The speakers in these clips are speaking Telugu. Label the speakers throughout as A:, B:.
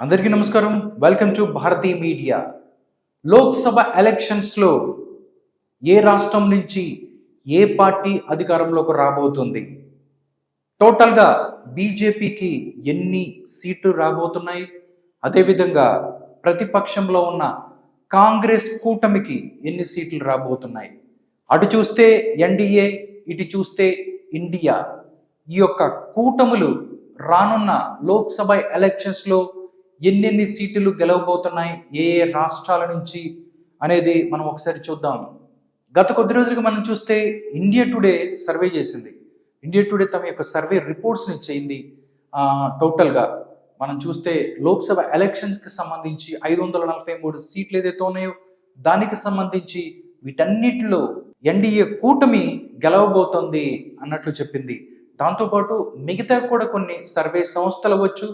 A: అందరికీ నమస్కారం. Welcome to Bharati media Lok Sabha ఎలక్షన్స్లో ఏ రాష్ట్రం నుంచి ఏ పార్టీ అధికారంలోకి రాబోతుంది? టోటల్గా బీజేపీకి ఎన్ని సీట్లు రాబోతున్నాయి? అదేవిధంగా ప్రతిపక్షంలో ఉన్న కాంగ్రెస్ కూటమికి ఎన్ని సీట్లు రాబోతున్నాయి? అటు చూస్తే ఎన్డీఏ ఇటు చూస్తే ఇండియా. ఈ యొక్క కూటములు రానున్న లోక్సభ ఎలక్షన్స్లో ఎన్నెన్ని సీట్లు గెలవబోతున్నాయి ఏ ఏ రాష్ట్రాల నుంచి అనేది మనం ఒకసారి చూద్దాం. గత కొద్ది రోజులుగా మనం చూస్తే ఇండియా టుడే సర్వే చేసింది. ఇండియా టుడే తమ యొక్క సర్వే రిపోర్ట్స్ని ఇచ్చింది టోటల్గా మనం చూస్తే లోక్సభ ఎలక్షన్స్కి సంబంధించి ఐదు వందల నలభై మూడు సీట్లు ఏదైతే ఉన్నాయో దానికి సంబంధించి వీటన్నిటిలో ఎన్డీఏ కూటమి గెలవబోతోంది అన్నట్లు చెప్పింది. దాంతోపాటు మిగతా కూడా కొన్ని సర్వే సంస్థలు వచ్చు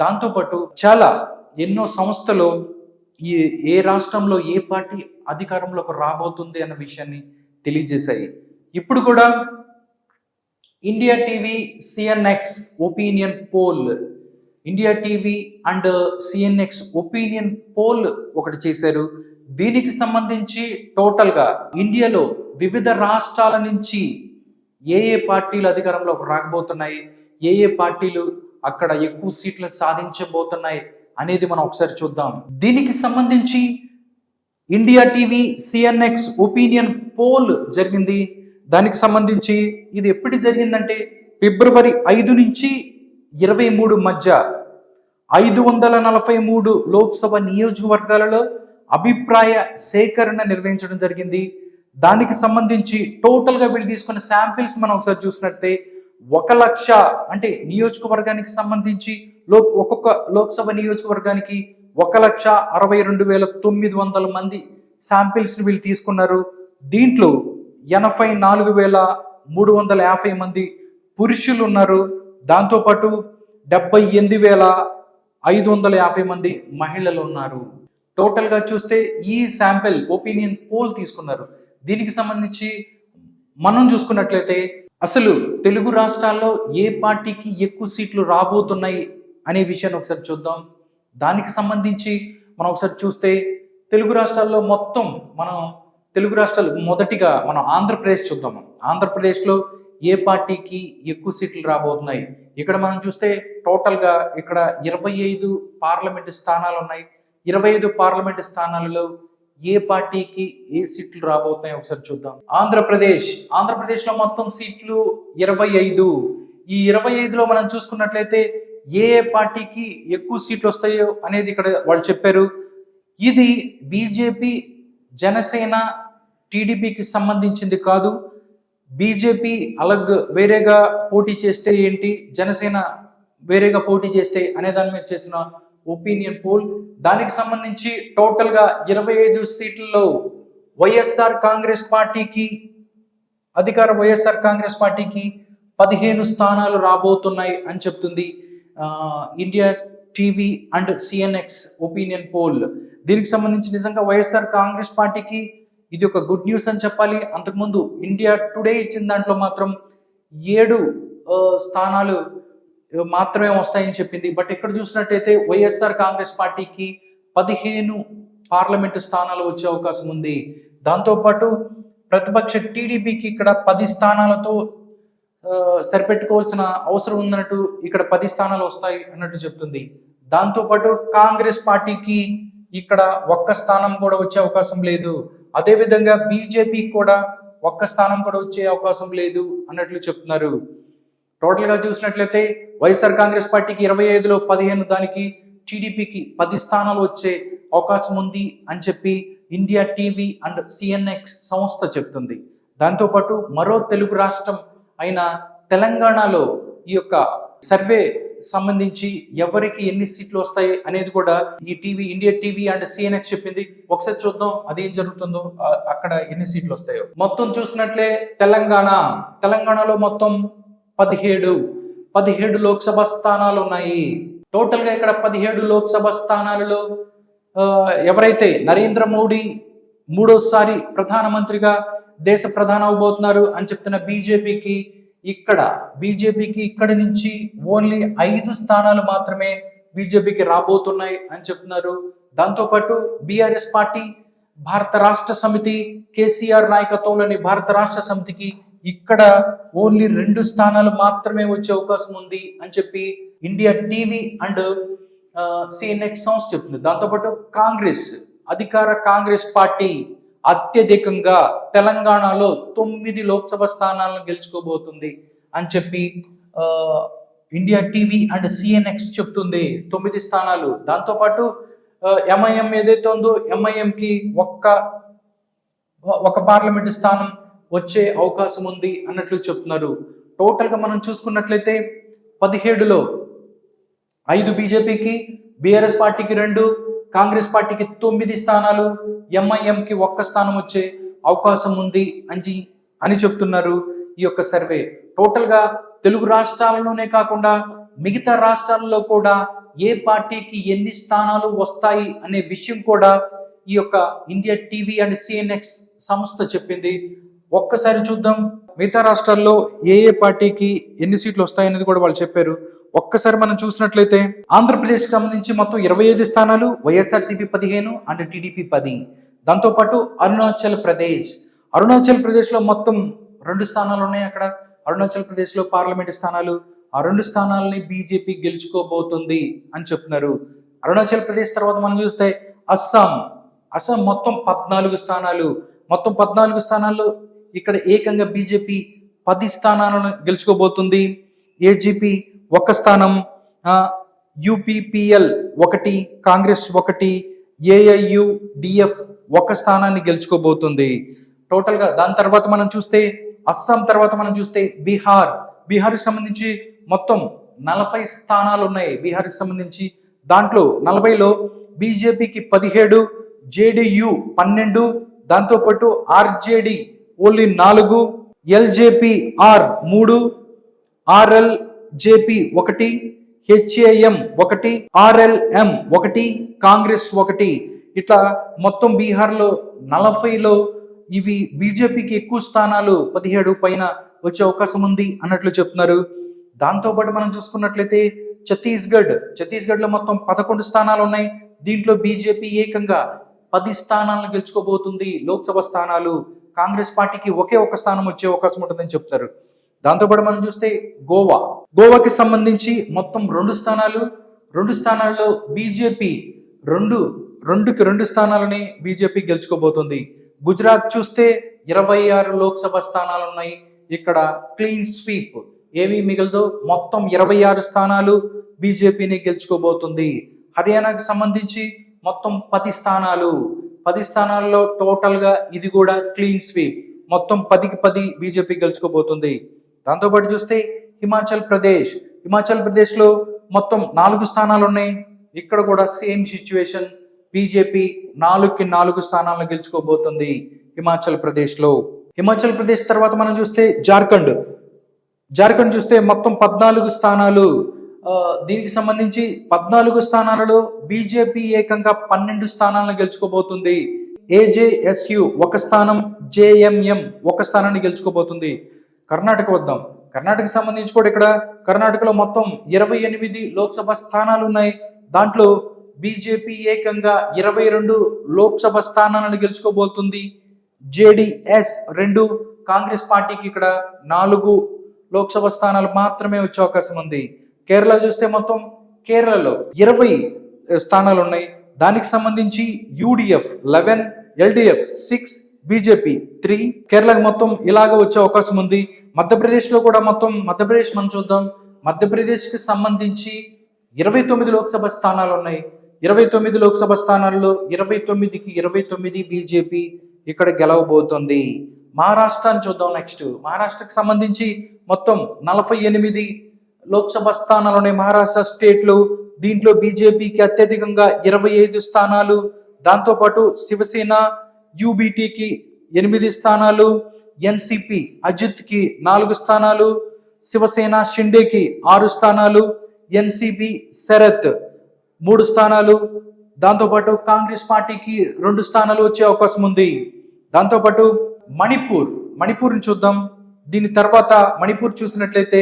A: దాంతోపాటు చాలా ఎన్నో సంస్థలు ఈ ఏ రాష్ట్రంలో ఏ పార్టీ అధికారంలోకి రాబోతుంది అన్న విషయాన్ని తెలియజేశాయి. ఇప్పుడు కూడా India TV CNX opinion poll India TV and CNX opinion poll ఒకటి చేశారు. దీనికి సంబంధించి టోటల్గా ఇండియాలో వివిధ రాష్ట్రాల నుంచి ఏ ఏ పార్టీలు అధికారంలోకి రాకపోతున్నాయి ఏ ఏ పార్టీలు అక్కడ ఎక్కువ సీట్లు సాధించబోతున్నాయి అనేది మనం ఒకసారి చూద్దాం. దీనికి సంబంధించి India TV CNX opinion poll జరిగింది. దానికి సంబంధించి ఇది ఎప్పుడు జరిగిందంటే ఫిబ్రవరి ఐదు నుంచి ఇరవై మూడు మధ్య ఐదు వందల నలభై మూడు లోక్సభ నియోజకవర్గాలలో అభిప్రాయ సేకరణ నిర్వహించడం జరిగింది. దానికి సంబంధించి టోటల్గా వీళ్ళు తీసుకున్న శాంపిల్స్ మనం ఒకసారి చూసినట్టే ఒక లక్ష అంటే నియోజకవర్గానికి సంబంధించి లో ఒక్కొక్క లోక్సభ నియోజకవర్గానికి ఒక లక్ష అరవై రెండు వేల తొమ్మిది వందల మంది శాంపిల్స్ని వీళ్ళు తీసుకున్నారు. దీంట్లో ఎనభై నాలుగు వేల మూడు వందల యాభై మంది పురుషులు ఉన్నారు. దాంతోపాటు డెబ్బై ఎనిమిది వేల ఐదు వందల యాభై మంది మహిళలు ఉన్నారు. టోటల్గా చూస్తే ఈ శాంపిల్ ఒపీనియన్ పోల్ తీసుకున్నారు. దీనికి సంబంధించి మనం చూసుకున్నట్లయితే అసలు తెలుగు రాష్ట్రాల్లో ఏ పార్టీకి ఎక్కువ సీట్లు రాబోతున్నాయి అనే విషయాన్ని ఒకసారి చూద్దాం. దానికి సంబంధించి మనం ఒకసారి చూస్తే తెలుగు రాష్ట్రాల్లో మొత్తం మనం తెలుగు రాష్ట్రాలు మొదటిగా మనం ఆంధ్రప్రదేశ్ చూద్దాం. ఆంధ్రప్రదేశ్లో ఏ పార్టీకి ఎక్కువ సీట్లు రాబోతున్నాయి? ఇక్కడ మనం చూస్తే టోటల్గా ఇక్కడ ఇరవై ఐదు పార్లమెంటు స్థానాలు ఉన్నాయి. ఇరవై ఐదు పార్లమెంటు స్థానాలలో ఏ పార్టీకి ఏ సీట్లు రాబోతున్నాయి ఒకసారి చూద్దాం. ఆంధ్రప్రదేశ్. ఆంధ్రప్రదేశ్లో మొత్తం సీట్లు ఇరవై ఐదు. ఈ ఇరవై ఐదులో మనం చూసుకున్నట్లయితే ఏ ఏ పార్టీకి ఎక్కువ సీట్లు వస్తాయో అనేది ఇక్కడ వాళ్ళు చెప్పారు. ఇది బీజేపీ జనసేన టీడీపీకి సంబంధించింది కాదు. బీజేపీ అలగ్ వేరేగా పోటీ చేస్తే ఏంటి? జనసేన వేరేగా పోటీ చేస్తే అనే దాని మీద చేసిన ఒపీనియన్ పోల్. దానికి సంబంధించి టోటల్గా ఇరవై ఐదు సీట్లలో వైఎస్ఆర్ కాంగ్రెస్ పార్టీకి అధికార వైఎస్ఆర్ కాంగ్రెస్ పార్టీకి పదిహేను స్థానాలు రాబోతున్నాయి అని చెప్తుంది India TV and CNX opinion poll. దీనికి సంబంధించి నిజంగా వైఎస్ఆర్ కాంగ్రెస్ పార్టీకి ఇది ఒక గుడ్ న్యూస్ అని చెప్పాలి. అంతకుముందు ఇండియా టుడే ఇచ్చిన దాంట్లో మాత్రం ఏడు స్థానాలు మాత్రమే వస్తాయని చెప్పింది. బట్ ఇక్కడ చూసినట్టయితే వైఎస్ఆర్ కాంగ్రెస్ పార్టీకి పదిహేను పార్లమెంటు స్థానాలు వచ్చే అవకాశం ఉంది. దాంతోపాటు ప్రతిపక్ష టీడీపీకి ఇక్కడ పది స్థానాలతో సరిపెట్టుకోవాల్సిన అవసరం ఉందన్నట్టు ఇక్కడ పది స్థానాలు వస్తాయి అన్నట్టు చెప్తుంది. దాంతోపాటు కాంగ్రెస్ పార్టీకి ఇక్కడ ఒక్క స్థానం కూడా వచ్చే అవకాశం లేదు. అదేవిధంగా బీజేపీ కూడా ఒక్క స్థానం కూడా వచ్చే అవకాశం లేదు అన్నట్లు చెప్తున్నారు. టోటల్గా చూసినట్లయితే వైఎస్ఆర్ కాంగ్రెస్ పార్టీకి ఇరవై ఐదులో పదిహేను దానికి టీడీపీకి పది స్థానాలు వచ్చే అవకాశం ఉంది అని చెప్పి ఇండియా టీవీ అండ్ సిఎన్ఎక్స్ సంస్థ చెప్తుంది. దాంతోపాటు మరో తెలుగు రాష్ట్రం అయిన తెలంగాణలో ఈ యొక్క సర్వే సంబంధించి ఎవరికి ఎన్ని సీట్లు వస్తాయి అనేది కూడా ఈ TV India TV and CNX చెప్పింది. ఒకసారి చూద్దాం అదేం జరుగుతుందో అక్కడ ఎన్ని సీట్లు వస్తాయో. మొత్తం చూసినట్లే తెలంగాణ తెలంగాణలో మొత్తం పదిహేడు. పదిహేడు లోక్సభ స్థానాలు ఉన్నాయి. టోటల్గా ఇక్కడ పదిహేడు లోక్సభ స్థానాలలో ఎవరైతే నరేంద్ర మోడీ మూడోసారి ప్రధానమంత్రిగా దేశ ప్రధాన అవబోతున్నారు అని చెప్తున్న బీజేపీకి ఇక్కడ బీజేపీకి ఇక్కడి నుంచి ఓన్లీ ఐదు స్థానాలు మాత్రమే బీజేపీకి రాబోతున్నాయి అని చెప్తున్నారు. దాంతోపాటు బీఆర్ఎస్ పార్టీ భారత రాష్ట్ర సమితి కేసీఆర్ నాయకత్వంలోని భారత రాష్ట్ర సమితికి ఇక్కడ ఓన్లీ రెండు స్థానాలు మాత్రమే వచ్చే అవకాశం ఉంది అని చెప్పి ఇండియా టీవీ అండ్ సిఎన్ఎక్స్ సంస్థ చెప్తుంది. దాంతోపాటు కాంగ్రెస్ అధికార కాంగ్రెస్ పార్టీ అత్యధికంగా తెలంగాణలో తొమ్మిది లోక్సభ స్థానాలను గెలుచుకోబోతుంది అని చెప్పి ఇండియా టీవీ అండ్ సిఎన్ఎక్స్ చెప్తుంది. తొమ్మిది స్థానాలు. దాంతోపాటు ఎంఐఎం ఏదైతే ఉందో ఎంఐఎంకి ఒక్క ఒక పార్లమెంటు స్థానం వచ్చే అవకాశం ఉంది అన్నట్లు చెప్తున్నారు. టోటల్గా మనం చూసుకున్నట్లయితే పదిహేడులో ఐదు బీజేపీకి బీఆర్ఎస్ పార్టీకి రెండు కాంగ్రెస్ పార్టీకి తొమ్మిది స్థానాలు ఎంఐఎంకి ఒక్క స్థానం వచ్చే అవకాశం ఉంది అని అని చెప్తున్నారు ఈ యొక్క సర్వే. టోటల్గా తెలుగు రాష్ట్రాలలోనే కాకుండా మిగతా రాష్ట్రాల్లో కూడా ఏ పార్టీకి ఎన్ని స్థానాలు వస్తాయి అనే విషయం కూడా ఈ యొక్క ఇండియా టీవీ అండ్ సిఎన్ఎక్స్ సంస్థ చెప్పింది. ఒక్కసారి చూద్దాం. మిగతా రాష్ట్రాల్లో ఏ ఏ పార్టీకి ఎన్ని సీట్లు వస్తాయనేది కూడా వాళ్ళు చెప్పారు. ఒక్కసారి మనం చూసినట్లయితే ఆంధ్రప్రదేశ్కి సంబంధించి మొత్తం ఇరవై ఐదు స్థానాలు వైఎస్ఆర్సీపీ పదిహేను అండ్ టీడీపీ పది. దాంతోపాటు అరుణాచల్ ప్రదేశ్. అరుణాచల్ ప్రదేశ్లో మొత్తం రెండు స్థానాలు ఉన్నాయి అక్కడ. అరుణాచల్ ప్రదేశ్లో పార్లమెంట్ స్థానాలు. ఆ రెండు స్థానాలని బీజేపీ గెలుచుకోబోతుంది అని చెప్తున్నారు. అరుణాచల్ ప్రదేశ్ తర్వాత మనం చూస్తే అస్సాం. అస్సాం మొత్తం పద్నాలుగు స్థానాలు. మొత్తం పద్నాలుగు స్థానాల్లో ఇక్కడ ఏకంగా బీజేపీ పది స్థానాలను గెలుచుకోబోతుంది. ఏజీపీ ఒక స్థానం యూపీపీఎల్ ఒకటి కాంగ్రెస్ ఒకటి ఏఐయు డిఎఫ్ ఒక స్థానాన్ని గెలుచుకోబోతుంది. టోటల్గా దాని తర్వాత మనం చూస్తే అస్సాం తర్వాత మనం చూస్తే బీహార్. బీహార్కి సంబంధించి మొత్తం నలభై స్థానాలు ఉన్నాయి బీహార్కి సంబంధించి. దాంట్లో నలభైలో బీజేపీకి పదిహేడు జేడియు పన్నెండు దాంతోపాటు ఆర్జేడి ఓన్లీ నాలుగు ఎల్జేపీ ఆర్ మూడు ఆర్ఎల్ జేపీ ఒకటి హెచ్ఏఎం ఒకటి ఆర్ఎల్ఎం ఒకటి కాంగ్రెస్ ఒకటి. ఇట్లా మొత్తం బీహార్లో నలభైలో ఇవి బీజేపీకి ఎక్కువ స్థానాలు పదిహేడు పైన వచ్చే అవకాశం ఉంది అన్నట్లు చెప్తున్నారు. దాంతోపాటు మనం చూసుకున్నట్లయితే ఛత్తీస్గఢ్ ఛత్తీస్గఢ్లో మొత్తం పదకొండు స్థానాలు ఉన్నాయి. దీంట్లో బీజేపీ ఏకంగా పది స్థానాలను గెలుచుకోబోతుంది లోక్సభ స్థానాలు. కాంగ్రెస్ పార్టీకి ఒకే ఒక స్థానం వచ్చే అవకాశం ఉంటుందని చెప్తారు. దాంతోపాటు మనం చూస్తే గోవా. గోవాకి సంబంధించి మొత్తం రెండు స్థానాలు రెండు స్థానాల్లో బీజేపీ రెండు రెండుకి రెండు స్థానాలని బీజేపీ గెలుచుకోబోతుంది. గుజరాత్ చూస్తే ఇరవై ఆరు లోక్సభ స్థానాలు ఉన్నాయి. ఇక్కడ క్లీన్ స్వీప్. ఏమీ మిగలదు. మొత్తం ఇరవై ఆరు స్థానాలు బీజేపీని గెలుచుకోబోతుంది. హర్యానాకి సంబంధించి మొత్తం పది స్థానాలు. పది స్థానాల్లో టోటల్గా ఇది కూడా క్లీన్ స్వీప్. మొత్తం పదికి పది బీజేపీ గెలుచుకోబోతుంది. దాంతోపాటు చూస్తే హిమాచల్ ప్రదేశ్. హిమాచల్ ప్రదేశ్లో మొత్తం నాలుగు స్థానాలు ఉన్నాయి ఇక్కడ కూడా సేమ్ సిచ్యువేషన్. బీజేపీ నాలుగుకి నాలుగు స్థానాలను గెలుచుకోబోతుంది హిమాచల్ ప్రదేశ్లో. హిమాచల్ ప్రదేశ్ తర్వాత మనం చూస్తే జార్ఖండ్. జార్ఖండ్ చూస్తే మొత్తం పద్నాలుగు స్థానాలు. దీనికి సంబంధించి పద్నాలుగు స్థానాలలో బీజేపీ ఏకంగా పన్నెండు స్థానాలను గెలుచుకోబోతుంది. ఏజేఎస్యు ఒక స్థానం జేఎంఎం ఒక స్థానాన్ని గెలుచుకోబోతుంది. కర్ణాటక వద్దాం. కర్ణాటక సంబంధించి కూడా ఇక్కడ కర్ణాటకలో మొత్తం ఇరవై ఎనిమిది లోక్సభ స్థానాలు ఉన్నాయి. దాంట్లో బీజేపీ ఏకంగా ఇరవై రెండు లోక్సభ స్థానాలను గెలుచుకోబోతుంది. జేడిఎస్ రెండు కాంగ్రెస్ పార్టీకి ఇక్కడ నాలుగు లోక్సభ స్థానాలు మాత్రమే వచ్చే అవకాశం ఉంది. కేరళ చూస్తే మొత్తం కేరళలో ఇరవై స్థానాలు ఉన్నాయి. దానికి సంబంధించి UDF eleven LDF six BJP three. కేరళకు మొత్తం ఇలాగ వచ్చే అవకాశం ఉంది. మధ్యప్రదేశ్లో కూడా మొత్తం మధ్యప్రదేశ్ మనం చూద్దాం. మధ్యప్రదేశ్కి సంబంధించి ఇరవై తొమ్మిది లోక్సభ స్థానాలు ఉన్నాయి. ఇరవై తొమ్మిది లోక్సభ స్థానాల్లో ఇరవై తొమ్మిదికి ఇరవై తొమ్మిది బీజేపీ ఇక్కడ గెలవబోతోంది. మహారాష్ట్రాన్ని చూద్దాం నెక్స్ట్. మహారాష్ట్రకి సంబంధించి మొత్తం నలభై ఎనిమిది లోక్సభ స్థానాలు ఉన్నాయి మహారాష్ట్ర స్టేట్లో దీంట్లో బీజేపీకి అత్యధికంగా ఇరవై ఐదు స్థానాలు దాంతోపాటు శివసేన యూబీటీకి ఎనిమిది స్థానాలు ఎన్సిపి అజిత్కి నాలుగు స్థానాలు శివసేన షిండేకి ఆరు స్థానాలు ఎన్సిపి శరత్ మూడు స్థానాలు దాంతోపాటు కాంగ్రెస్ పార్టీకి రెండు స్థానాలు వచ్చే అవకాశం ఉంది. దాంతోపాటు మణిపూర్ మణిపూర్ని చూద్దాం. దీని తర్వాత మణిపూర్ చూసినట్లయితే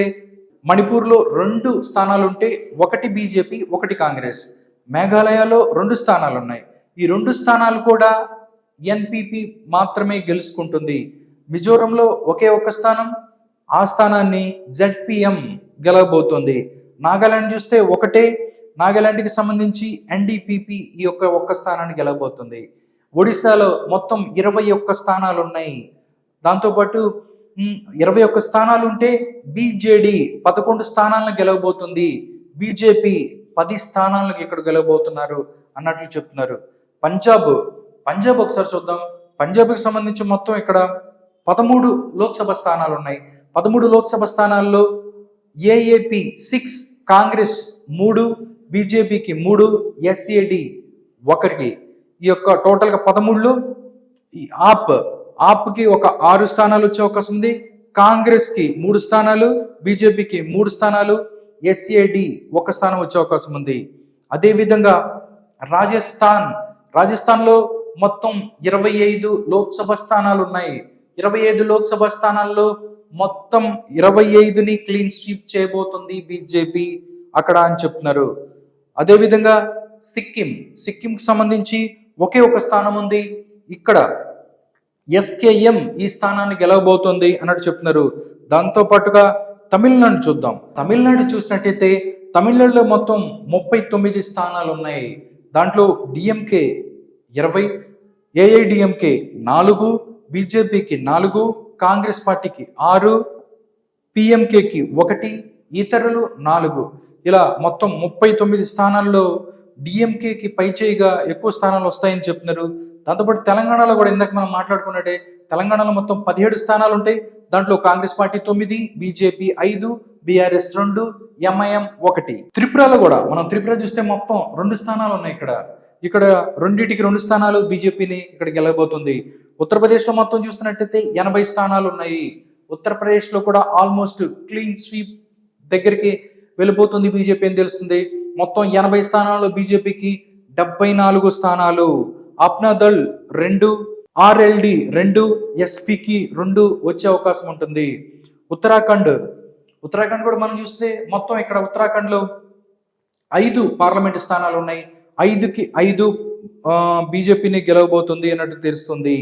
A: మణిపూర్లో రెండు స్థానాలు ఉంటే ఒకటి బీజేపీ ఒకటి కాంగ్రెస్. మేఘాలయలో రెండు స్థానాలు ఉన్నాయి ఈ రెండు స్థానాలు కూడా ఎన్పిపి మాత్రమే గెలుచుకుంటుంది. మిజోరంలో ఒకే ఒక స్థానం ఆ స్థానాన్ని జెడ్పిఎం గెలవబోతుంది. నాగాలాండ్ చూస్తే ఒకటే నాగాలాండ్కి సంబంధించి ఎన్డీపీపీ ఈ యొక్క ఒక్క స్థానాన్ని గెలవబోతుంది. ఒడిశాలో మొత్తం ఇరవై ఒక్క స్థానాలు ఉన్నాయి దాంతోపాటు ఇరవై ఒక్క స్థానాలు ఉంటే బీజేడి పదకొండు స్థానాలను గెలవబోతుంది. బీజేపీ పది స్థానాలకు ఇక్కడ గెలవబోతున్నారు అన్నట్లు చెప్తున్నారు. పంజాబ్ పంజాబ్ ఒకసారి చూద్దాం. పంజాబ్కి సంబంధించి మొత్తం ఇక్కడ పదమూడు లోక్సభ స్థానాలు ఉన్నాయి పదమూడు లోక్సభ స్థానాల్లో ఏఏపి సిక్స్ కాంగ్రెస్ మూడు బీజేపీకి మూడు ఎస్ఏడి ఒకరికి ఈ యొక్క టోటల్గా పదమూడులో ఈ ఆప్ ఆప్కి ఒక ఆరు స్థానాలు వచ్చే అవకాశం ఉంది. కాంగ్రెస్కి మూడు స్థానాలు బీజేపీకి మూడు స్థానాలు ఎస్ఏడి ఒక స్థానం వచ్చే అవకాశం ఉంది. అదేవిధంగా రాజస్థాన్ రాజస్థాన్లో మొత్తం ఇరవై ఐదు లోక్సభ స్థానాలు ఉన్నాయి. ఇరవై ఐదు లోక్సభ స్థానాల్లో మొత్తం ఇరవై ఐదుని క్లీన్ స్వీప్ చేయబోతుంది బీజేపీ అక్కడ అని చెప్తున్నారు. అదేవిధంగా సిక్కిం సిక్కింకి సంబంధించి ఒకే ఒక స్థానం ఉంది. ఇక్కడ ఎస్కేఎం ఈ స్థానాన్ని గెలవబోతోంది అన్నట్టు చెప్తున్నారు. దాంతో పాటుగా తమిళనాడు చూద్దాం. తమిళనాడు చూసినట్టయితే తమిళనాడులో మొత్తం ముప్పై తొమ్మిది స్థానాలు ఉన్నాయి. దాంట్లో డిఎంకే ఇరవై ఏఐడిఎంకే నాలుగు బీజేపీకి నాలుగు కాంగ్రెస్ పార్టీకి ఆరు పిఎంకేకి ఒకటి ఇతరులు నాలుగు. ఇలా మొత్తం ముప్పై తొమ్మిది స్థానాల్లో డిఎంకేకి పైచేయిగా ఎక్కువ స్థానాలు వస్తాయని చెప్తున్నారు. దాంతోపాటు తెలంగాణలో కూడా ఇందాక మనం మాట్లాడుకున్నట్టే తెలంగాణలో మొత్తం పదిహేడు స్థానాలు ఉంటాయి దాంట్లో కాంగ్రెస్ పార్టీ తొమ్మిది బీజేపీ ఐదు బీఆర్ఎస్ రెండు ఎంఐఎం ఒకటి. త్రిపురలో కూడా మనం త్రిపుర చూస్తే మొత్తం రెండు స్థానాలు ఉన్నాయి ఇక్కడ. ఇక్కడ రెండింటికి రెండు స్థానాలు బీజేపీని ఇక్కడ గెలవబోతుంది. ఉత్తరప్రదేశ్లో మొత్తం చూస్తున్నట్టయితే ఎనభై స్థానాలు ఉన్నాయి. ఉత్తరప్రదేశ్లో కూడా ఆల్మోస్ట్ క్లీన్ స్వీప్ దగ్గరికి వెళ్ళిపోతుంది బీజేపీ అని తెలుస్తుంది. మొత్తం ఎనభై స్థానాల్లో బీజేపీకి డెబ్బై నాలుగు స్థానాలు. అప్నాదల్ రెండు ఆర్ఎల్డి రెండు ఎస్పికి రెండు వచ్చే అవకాశం ఉంటుంది. ఉత్తరాఖండ్. ఉత్తరాఖండ్ కూడా మనం చూస్తే మొత్తం ఇక్కడ ఉత్తరాఖండ్లో ఐదు పార్లమెంటు స్థానాలు ఉన్నాయి. ఐదుకి ఐదు బీజేపీని గెలవబోతుంది అన్నట్టు తెలుస్తుంది.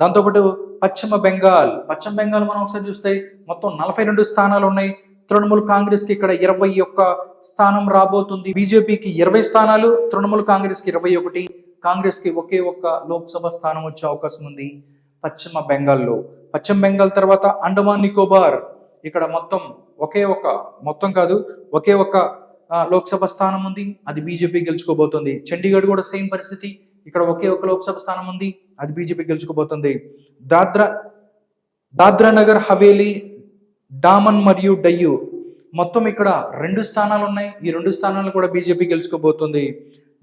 A: దాంతోపాటు పశ్చిమ బెంగాల్. పశ్చిమ బెంగాల్ మనం ఒకసారి చూస్తే మొత్తం నలభై రెండు స్థానాలు ఉన్నాయి. తృణమూల్ కాంగ్రెస్కి ఇక్కడ ఇరవై ఒక్క స్థానం రాబోతుంది. బీజేపీకి ఇరవై స్థానాలు తృణమూల్ కాంగ్రెస్కి ఇరవై ఒకటి. కాంగ్రెస్కి ఒకే ఒక్క లోక్సభ స్థానం వచ్చే అవకాశం ఉంది పశ్చిమ బెంగాల్లో. పశ్చిమ బెంగాల్ తర్వాత అండమాన్ నికోబార్. ఇక్కడ మొత్తం ఒకే ఒక మొత్తం కాదు ఒకే ఒక లోక్సభ స్థానం ఉంది. అది బీజేపీ గెలుచుకోబోతుంది. చండీగఢ్ కూడా సేమ్ పరిస్థితి. ఇక్కడ ఒకే ఒక లోక్సభ స్థానం ఉంది అది బీజేపీ గెలుచుకోబోతుంది. దాద్రా దాద్రా నగర్ హవేలీ డామన్ మరియు డయ్యు. మొత్తం ఇక్కడ రెండు స్థానాలు ఉన్నాయి ఈ రెండు స్థానాలు కూడా బీజేపీ గెలుచుకోబోతుంది.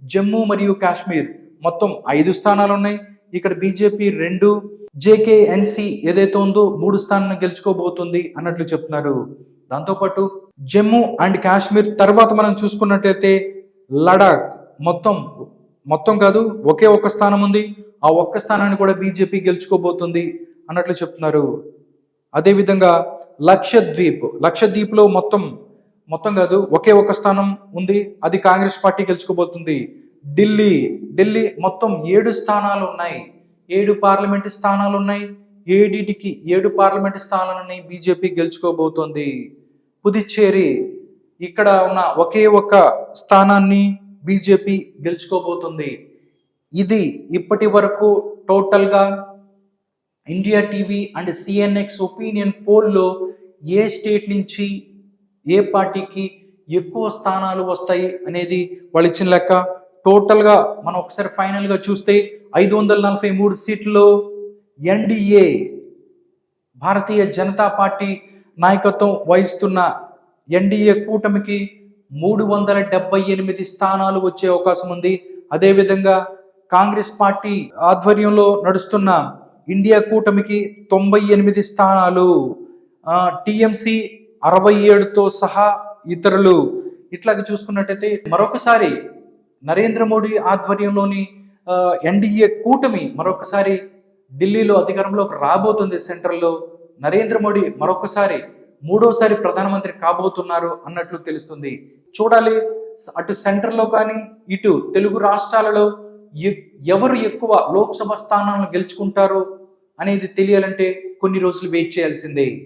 A: జమ్మూ మరియు కాశ్మీర్. మొత్తం ఐదు స్థానాలు ఉన్నాయి ఇక్కడ బీజేపీ రెండు జేకేఎన్సి ఏదైతే ఉందో మూడు స్థానాలను గెలుచుకోబోతుంది అన్నట్లు చెప్తున్నారు. దాంతోపాటు జమ్మూ అండ్ కాశ్మీర్ తర్వాత మనం చూసుకున్నట్టయితే లడాక్ మొత్తం మొత్తం కాదు ఒకే ఒక్క స్థానం ఉంది. ఆ ఒక్క స్థానాన్ని కూడా బీజేపీ గెలుచుకోబోతుంది అన్నట్లు చెప్తున్నారు. అదేవిధంగా లక్షద్వీప్ లక్షద్వీప్లో మొత్తం మొత్తం కాదు ఒకే ఒక స్థానం ఉంది. అది కాంగ్రెస్ పార్టీ గెలుచుకోబోతుంది. ఢిల్లీ ఢిల్లీ మొత్తం ఏడు స్థానాలు ఉన్నాయి. ఏడు పార్లమెంటు స్థానాలు ఉన్నాయి. ఏడిటికి ఏడు పార్లమెంటు స్థానాలని బీజేపీ గెలుచుకోబోతోంది. పుదుచ్చేరి ఇక్కడ ఉన్న ఒకే ఒక స్థానాన్ని బీజేపీ గెలుచుకోబోతుంది. ఇది ఇప్పటి వరకు టోటల్గా India TV and CNX opinion పోల్లో ఏ స్టేట్ నుంచి ఏ పార్టీకి ఎక్కువ స్థానాలు వస్తాయి అనేది వాళ్ళు ఇచ్చిన లెక్క. టోటల్గా మనం ఒకసారి ఫైనల్గా చూస్తే ఐదు వందల నలభై మూడు సీట్లలో ఎన్డీఏ భారతీయ జనతా పార్టీ నాయకత్వం వహిస్తున్న ఎన్డీఏ కూటమికి మూడు వందల డెబ్బై ఎనిమిది స్థానాలు వచ్చే అవకాశం ఉంది. అదేవిధంగా కాంగ్రెస్ పార్టీ ఆధ్వర్యంలో నడుస్తున్న ఇండియా కూటమికి తొంభై ఎనిమిది స్థానాలు టిఎంసి అరవై ఏడుతో సహా ఇతరులు. ఇట్లాగ చూసుకున్నట్టయితే మరొకసారి నరేంద్ర మోడీ ఆధ్వర్యంలోని ఎన్డీఏ కూటమి మరొకసారి ఢిల్లీలో అధికారంలోకి రాబోతుంది సెంట్రల్లో. నరేంద్ర మోడీ మరొకసారి మూడోసారి ప్రధానమంత్రి కాబోతున్నారు అన్నట్లు తెలుస్తుంది. చూడాలి అటు సెంటర్లో కానీ ఇటు తెలుగు రాష్ట్రాలలో ఎ- ఎవరు ఎక్కువ లోక్సభ స్థానాలను గెలుచుకుంటారో అనేది తెలియాలంటే కొన్ని రోజులు వెయిట్ చేయాల్సిందే.